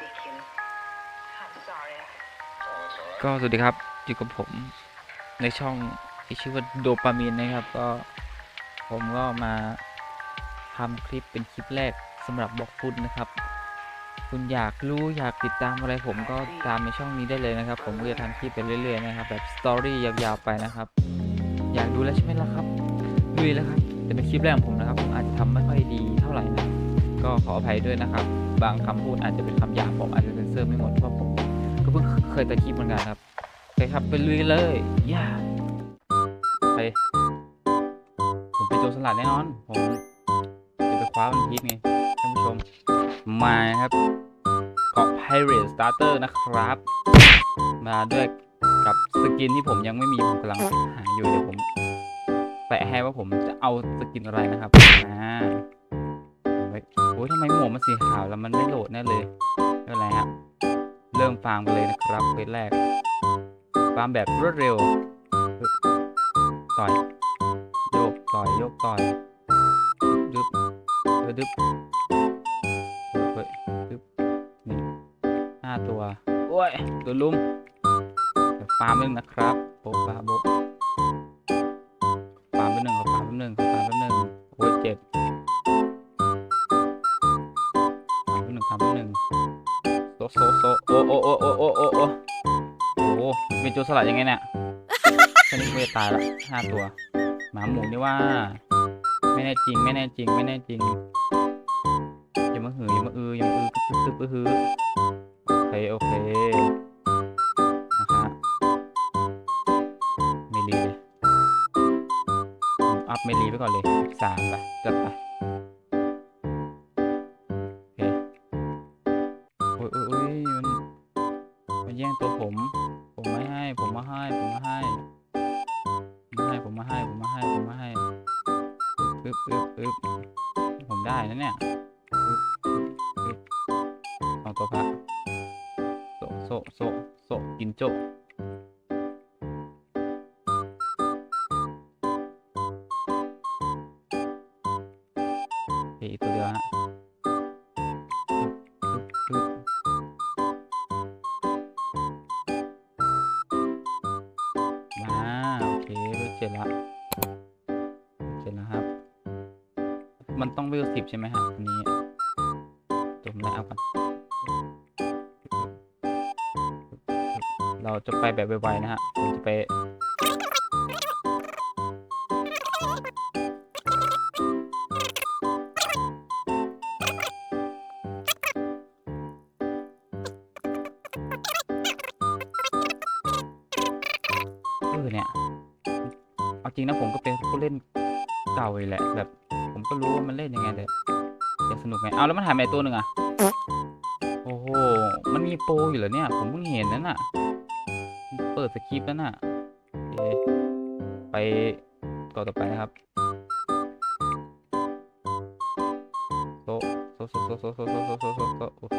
Deacon. I'm sorry. ก็สวัสดีครับอยู่กับผมในช่องที่ชื่อว่าโดปามีนนะครับ ก็ผมก็มาทำคลิปเป็นคลิปแรกสำหรับบอกคุณนะครับ คุณอยากรู้อยากติดตามอะไรผมก็ตามในช่องนี้ได้เลยนะครับ ผมก็จะทำคลิปไปเรื่อยๆนะครับ แบบสตอรี่ยาวๆไปนะครับ อยากดูแล้วใช่ไหมล่ะครับดูแล้วครับแต่เป็นคลิปแรกของผมนะครับผมอาจจะทำไม่ค่อยดีเท่าไหร่นะก็ขออภัยด้วยนะครับ บางคำพูดอาจจะเป็นคำหยาบผมอาจจะเซนเซอร์ไม่หมดเพราะผมก็เพิ่งเคยตัดคลิปเหมือนกันครับเคครับไปลุยเลยย่าไปผมเป็นโจรสลัดแน่นอน ผมจะไปคว้าวันพีชไงท่านผู้ชม มาครับเกาะ Pirate Starter นะครับ มาด้วยกับสกินที่ผมยังไม่มีผมกำลังหาอยู่เดี๋ยวผมแปะให้ว่าผมจะเอาสกินอะไรนะครับอ่า ไว้โอ้ยทำไมหมวกมันสีขาวแล้วมันไม่โหลดแน่เลยไม่เป็นไรครับเริ่มฟาร์มกันเลยนะครับเควสแรกฟาร์มแบบรวดเร็วปึ๊บต่อยโยกต่อยโยกต่อยดึบดึบดึบเฮ้ยดึบนี่ห้าตัวโอ้ยตัวลุมเดี๋ยวฟาร์มนึงนะครับโบ๊ะบาโบ๊ะ โจรสลัดยังไงเนี่ยแค่นี้ก็จะตายละห้าตัว หมาหมูนี่ว่า ไม่แน่จริง ไม่แน่จริง ไม่แน่จริง อย่ามาหืออย่ามาอืออย่ามาอือกึบกึบกึบอือหือโอเคโอเคนะฮะเมลีเลยผมอัพเมลีไปก่อนเลยสามไปจัด ตัวพระโซโซโซโซกินโจโอเคอีกตัวเดียวฮะปึ๊บปึ๊บมาโอเคเวลเจ็ดละเจ็ดแล้วครับ มันต้องเวลสิบใช่ไหมฮะอันนี้ตัวมได้เอาก่อน เราจะไปแบบไวๆนะฮะผมจะไปเออเนี่ยเอาจริงนะผมก็เป็นผู้เล่นเก่าเลยแหละแบบ ผมก็รู้ว่ามันเล่นยังไงแต่จะสนุกไหมเอาแล้วมันหายไปตัวหนึ่งอะ โอ้โห มันมีโปรอยู่เหรอเนี่ย ผมเพิ่งเห็นนั่นน่ะ เปิดสคริปต์แล้วน่ะโอเคไปต่อต่อไปนะครับโซโซโซโซโซโซโซโซโซโซโอเค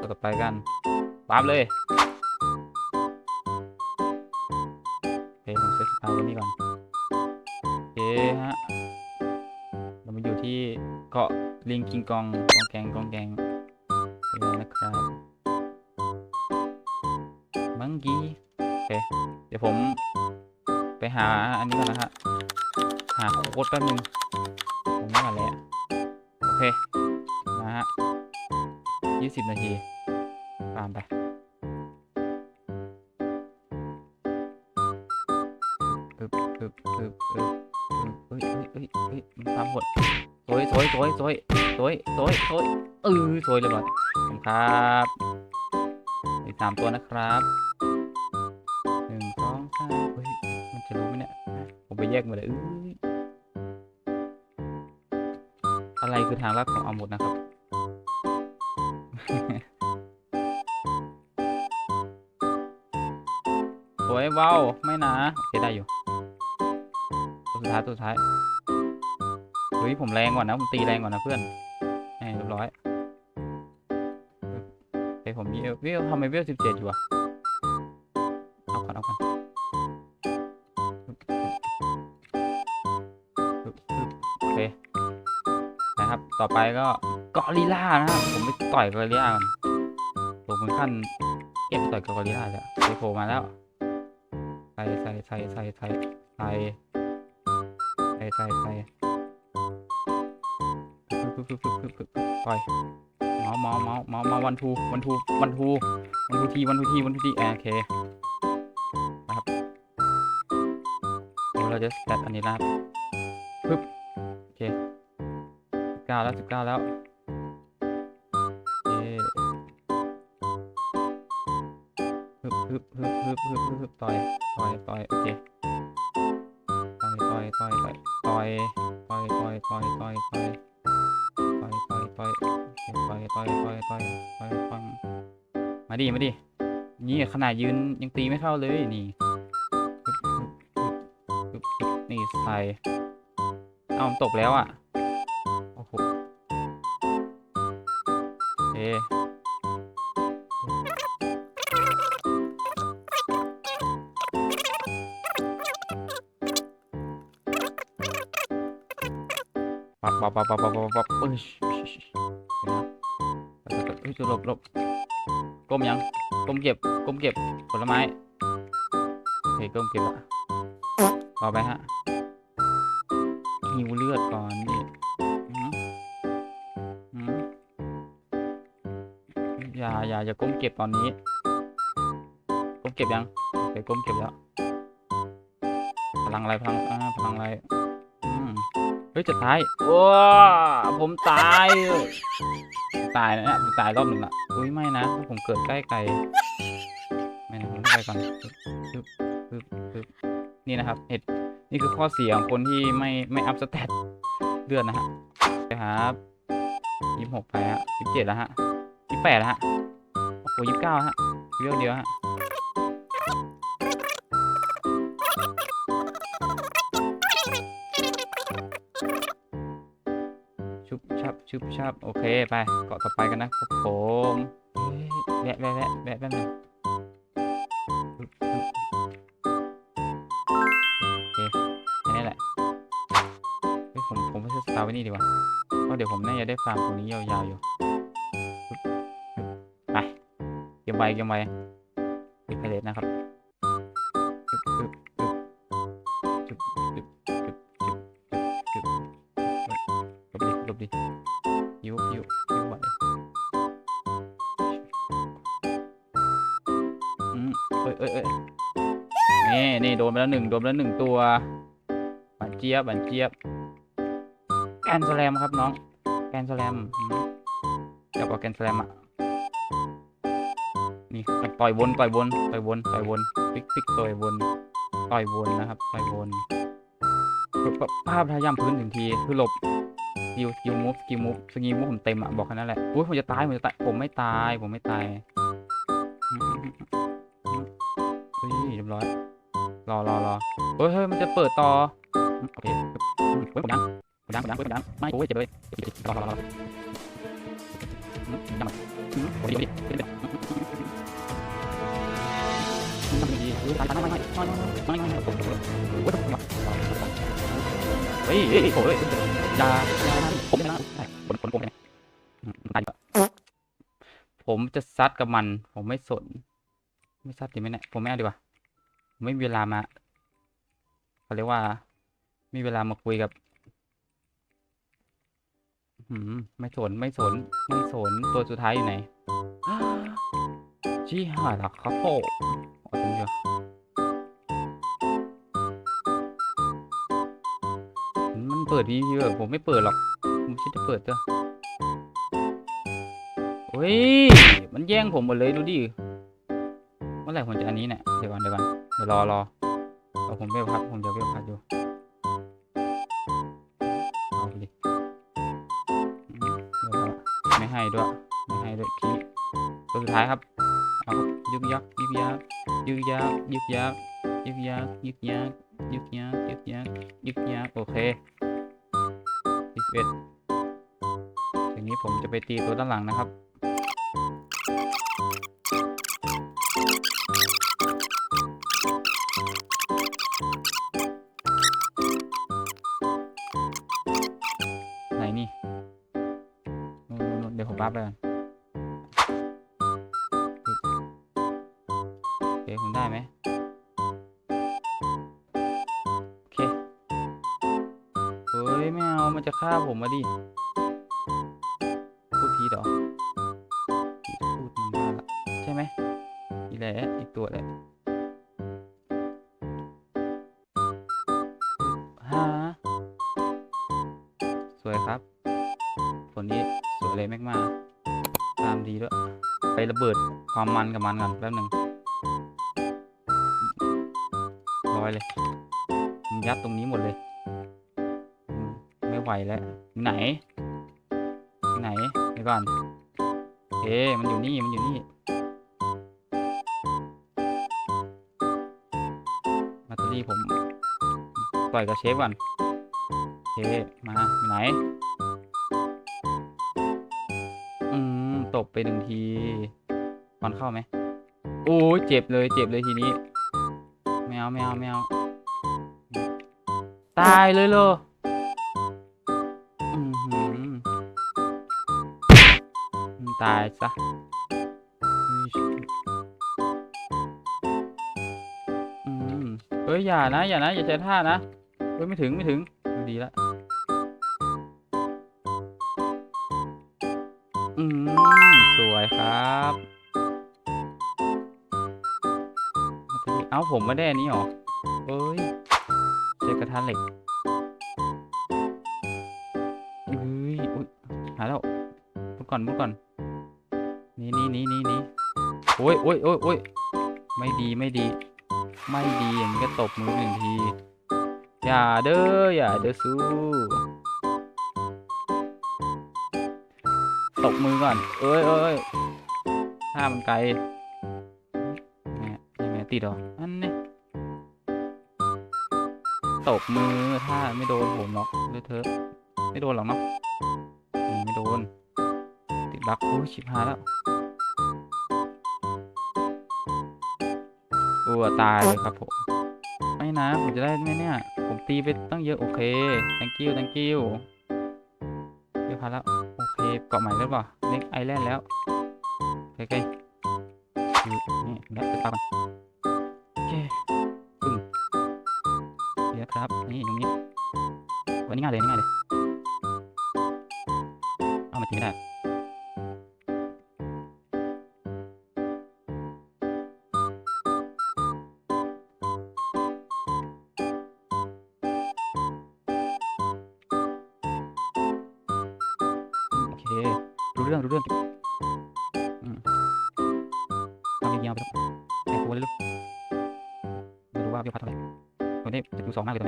ต่อต่อไปกันปั๊บเลยโอเคผมเซตสตาร์ไว้นี่ก่อนโอเคฮะ เรามาอยู่ที่เกาะลิงกิงกองกองแกงกองแกง เลยนะครับมังกี้โอเค เดี๋ยวผมไปหาอันนี้ก่อนนะฮะ หาโค้ดแป๊บนึง ผมไม่มาแล้ว โอเค นะฮะยี่สิบนาทีตามไปอึบอึบอึบอึบอึบเฮ้ยเฮ้ยเฮ้ยเฮ้ยมันตามหดสวยสวยสวยสวย สวยสวยสวยเออสวยเลยก่อนขอบครับอีกสามตัวนะครับหนึ่งสองสามเฮ้ยมันจะรู้ไหมเนี่ยผมไปแยกมาเลยเอ้ยอะไรคือทางลัดของเอาหมดนะครับสวยเว้าวไม่นะโอเคได้อยู่ตัวสุดท้ายตัวสุดท้าย เฮ้ยผมแรงกว่านะผมตีแรงกว่านะเพื่อนให้เรียบร้อยเฮ้ยผมมีเวลทำไมเวลสิบเจ็ดอยู่อะเอาก่อนเอาก่อนปึ๊บปึ๊บโอเคนะครับต่อไปก็กอริลล่านะครับผมไปต่อยกอริล่าก่อนผมถึงขั้นเก็บต่อยกับกอริลาเลยอะไปโผล่มาแล้วใส่ใส่ใส่ใส่ใส่ใส่ใส่ใส่ ใส่ปึ๊บปึ๊บปึ๊บปึ๊บปึ๊บปึ๊บปเมาส์เมาส์เมาส์เมาส์เมาส์วันทูวันทูวันทูวันทูทีวันทูทีวันทูทีโอเคนะครับเดี๋ยวเราจะแตะอันนี้นะครับปึ๊บโอเคเก้าแล้วสิบเก้าแล้วโอเคฮึบฮึบฮึบฮึบฮึบฮึบฮึบต่อยต่อย มาดิมาดินี่ขนาดยืนยังตีไม่เข้าเลยนี่ปึ๊บปึ๊บปึ๊บปึ๊บนี่ใส่เอามันตกแล้วอะโอ้โหเอะปับปับปับปับปับปับปับเอ้ยเดี๋ยวนะเฮ้ยจะหลบหลบ ก้มยังก้มเก็บก้มเก็บผลไม้โอเคก้มเก็บละต่อไปฮะหิวเลือดก่อนนี่อย่าอย่าอย่าก้มเก็บตอนนี้ ก้มเก็บยังโอเคก้มเก็บแล้ว พลังอะไรพลังอ่าพลังอะไรเฮ้ยจะตายว้าผมตาย ตายนะเนี่ยผมตายรอบหนึ่งละอุ้ยไม่นะผมเกิดใกล้ไกลไม่นะผมไปก่อนปึ๊บปึ๊บปึ๊บนี่นะครับเหตุนี่คือข้อเสียของคนที่ไม่ไม่อัพสเตตเลือดนะฮะนะครับยี่สิบหกไปฮะยี่สิบเจ็ดแล้วฮะยี่สิบแปดแล้วฮะโอ้โหยี่สิบเก้าฮะเดียวเดียวฮะ ชุบชับโอเคไปเกาะต่อไปกันนะครับผมแวะแวะแวะแวะแป๊บนึงโอเคแค่นี้แหละเฮ้ยผมผมไม่ใช่สตาร์ไว้นี่ดีกว่าเพราะเดี๋ยวผมน่าจะได้ฟาร์มตรงนี้ยาวๆอยู่ไปเก็บไว้เก็บไว้ปิดไพเรตนะครับ ยิวยิวยิวไหวอืมเอ้ยเอ้ยเอ้ยนี่นี่โดนไปแล้วหนึ่งโดนไปแล้วหนึ่งตัวหวานเจี๊ยบหวานเจี๊ยบแกนสแลมครับน้อง แกนสแลมจับเอาแกนสแลมอะนี่ต่อยวนต่อยวนต่อยวนต่อยวนฟิกฟิกต่อยวนต่อยวนนะครับต่อยวนภาพทาย่ำพื้นถึงทีคือหลบ กิลสกิลมูฟสกิลมูฟสกิลมูฟผมเต็มอะบอกแค่นั้นแหละอุ้ยผมจะตายผมจะตายผมไม่ตายผมไม่ตายเฮ้ยเรียบร้อยรอรอรอเฮ้ยเฮ้ยมันจะเปิดต่อโอเคเฮ้ยผมดังผมดังผมดังผมดังไม่โอ้ยเจ็บเลยเจ็บเจ็บเจ็บรอรอรอรออืมยังไงอืมโอ้ยดีดีดีอืมทำดีๆตายตายไม่ไม่ไม่ไม่ไม่ไม่ไม่ผมผมโอ้ยผมเฮ้ยเฮ้ยโอ้ยอย่าอย่าผมไม่นะผลผลผมเนี่ยอืมตายดีก ว่าผมจะซัดกับมัน ผมไม่สน ไม่ซัดดีไหมเนี่ยผมไม่เอาดีกว่าผมไม่มีเวลามาเขาเรียกว่าไม่มีเวลามาคุยกับอืมไม่สนไม่สนไม่สนตัวสุดท้ายอยู่ไหนชี้หายละครับโอ้เอาจริงจ้ะมัน เปิดพีพีแบบผมไม่เปิดหรอก ผมคิดจะเปิดจ้ะเฮ้ย มันแย่งผมหมดเลยดูดิ เมื่อไหร่ผมจะอันนี้เนี่ย เดี๋ยวก่อนเดี๋ยวก่อนเดี๋ยวรอรอเอาผมเวลพัดผมจะเวลพัดอยู่ เอาไปดิเดี๋ยวไม่ให้ด้วย ไม่ให้ด้วยคีตัวสุดท้ายครับ เอาครับยึกยักยึกยักยึกยักยึกยักยึกยักยึกยักยึกยักยึกยักยึกยักโอเค เอ็ดทีนี้ผมจะไปตีตัวด้านหลังนะครับ ไหนนี่เดี๋ยวผมรัก่อนโอเคผมได้ไหม ฆ่าผมมาดิ พูดผีดอกพูดมันมาละใช่ไหมอีแหละอีกตัวแหละฮะสวยครับฝนนี้สวยเลยแม็กมาตามดีด้วย ไประเบิดความมันกับมันก่อนแป๊บหนึ่งร้อยเลย ยัดตรงนี้หมดเลย ไหวแล้วไหน ไหนเดี๋ยวก่อนเอ๊มันอยู่นี่มันอยู่นี่ มาตอรี่ผมปล่อยกับเชฟก่อนเชฟมาไหนอืมตบไปหนึ่งทีมันเข้าไหมโอ้เจ็บเลยเจ็บเลยทีนี้แมวแมวแมวตายเลยเลย ตายซะอืมเฮ้ย อย่านะ อย่านะ อย่าใช้ท่านะ เฮ้ย ไม่ถึง ไม่ถึง ดีละอืม สวยครับเอาผมมาได้นี้หรอ เอ้ย เจอกระทะเหล็กเฮ้ยหาแล้วมุดก่อนมุดก่อน นี่นี่นี่นี่นี่โอ้ยโอ้ยโอ้ยโอ้ยไม่ดีไม่ดี ไม่ดีอย่างนี้ก็ตบมือหนึ่งที อย่าเด้ออย่าเด้อสู้ตบมือก่อน เอ้ยเอ้ยถ้ามันไกลนี่ยังไงติดหรออันนี้ตบมือถ้าไม่โดนผมหรอกเลยเธอไม่โดนหรอกเนาะไม่โดน ติดบักโอ้ยชิบหายแล้ว ลัวตายเลยครับผม ไม่นะ ผมจะได้ไหมเนี่ย ผมตีไปตั้งเยอะโอเค thank you thank you เรียบร้อยแล้ว โอเค เกาะใหม่แล้วป่ะเล็กไอแลนด์แล้วใกล้ๆนี่แล้วจะตามโอเคปึ้งเดี๋ยวครับ นี่ตรงนี้ รื่องรู้เรื่องทำยาวๆไปแต่ตัวเรื่อยๆดูว่าเบี้ยวพัดเท่าไหร่ตอนนี้สกิลสองมากเลย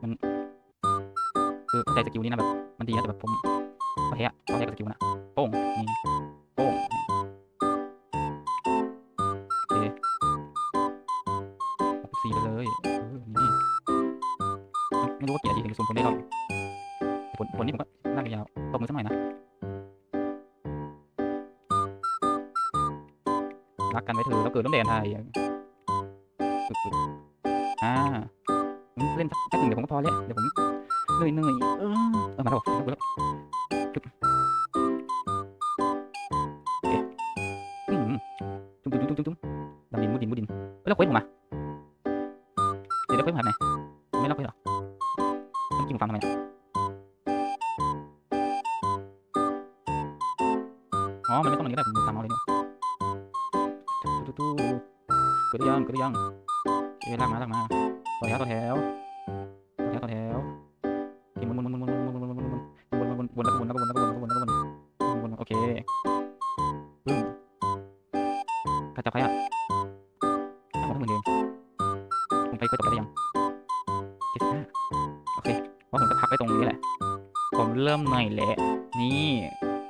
ตอนนี้มันคือใจสกิลนี้นะแบบมันดีนะแต่แบบผมแพ้แพ้กับสกิลนะโป้งนี่โป้งโอเคสี่ไปเลยนี่ไม่รู้ว่ากี่นาทีถึงซูมผลได้เท่าผลผลนี่ผมก็ กิดน้ำแดงไทยอ่าเล่นสักหนึ่งเดี๋ยวผมก็พอแล้วเดี๋ยวผมเหนื่อยเหนื่อยเออมาแล้วมาแล้วจุ๊บจุ๊บจุ๊บจุ๊บดำดินมุดดินมุดดินแล้วเคว้ออกมา รือยังเอลากมาลากมาต่อแถวต่อแถวต่อแถวต่อแถวเอ๊มุนมุนมุนมุนมุนมุนมุนมุนมุนมุนมุนวนวนแล้วก็วนแล้วก็วนแล้วก็วนแล้วก็วนวนวนโอเคปึ้งใครจับใครอะผมทั้งหมดเองผมไปค่อยต่อไปได้ยังเจ็ดห้าโอเคว่าผมจะพักไปตรงนี้แหละ ผมเริ่มใหม่แล้วนี่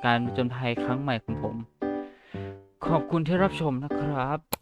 การจนภัยครั้งใหม่ของผม ขอบคุณที่รับชมนะครับ